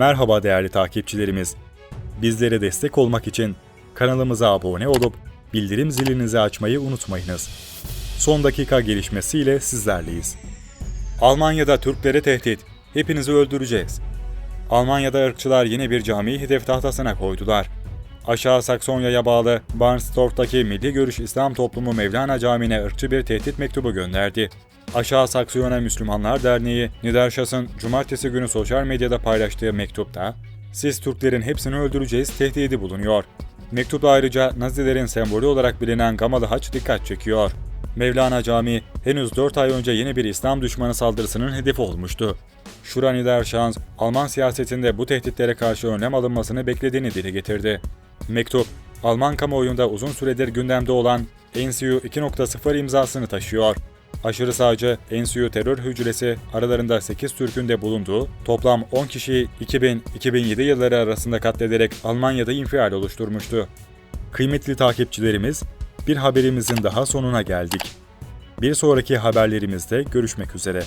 Merhaba değerli takipçilerimiz. Bizlere destek olmak için kanalımıza abone olup bildirim zilinizi açmayı unutmayınız. Son dakika gelişmesiyle sizlerleyiz. Almanya'da Türklere tehdit. Hepinizi öldüreceğiz. Almanya'da ırkçılar yine bir camiyi hedef tahtasına koydular. Aşağı Saksonya'ya bağlı Barnstorf'taki Milli Görüş İslam Toplumu Mevlana Camii'ne ırkçı bir tehdit mektubu gönderdi. Aşağı Saksiyona Müslümanlar Derneği, Niedersachsen cumartesi günü sosyal medyada paylaştığı mektupta, siz Türklerin hepsini öldüreceğiz tehdidi bulunuyor. Mektupta ayrıca Nazilerin sembolü olarak bilinen Gamalı Haç dikkat çekiyor. Mevlana Camii henüz 4 ay önce yeni bir İslam düşmanı saldırısının hedefi olmuştu. Şura Niederschans, Alman siyasetinde bu tehditlere karşı önlem alınmasını beklediğini dile getirdi. Mektup, Alman kamuoyunda uzun süredir gündemde olan NCU 2.0 imzasını taşıyor. Aşırı sağcı NCU terör hücresi aralarında 8 Türk'ün de bulunduğu toplam 10 kişiyi 2000-2007 yılları arasında katlederek Almanya'da infial oluşturmuştu. Kıymetli takipçilerimiz, bir haberimizin daha sonuna geldik. Bir sonraki haberlerimizde görüşmek üzere.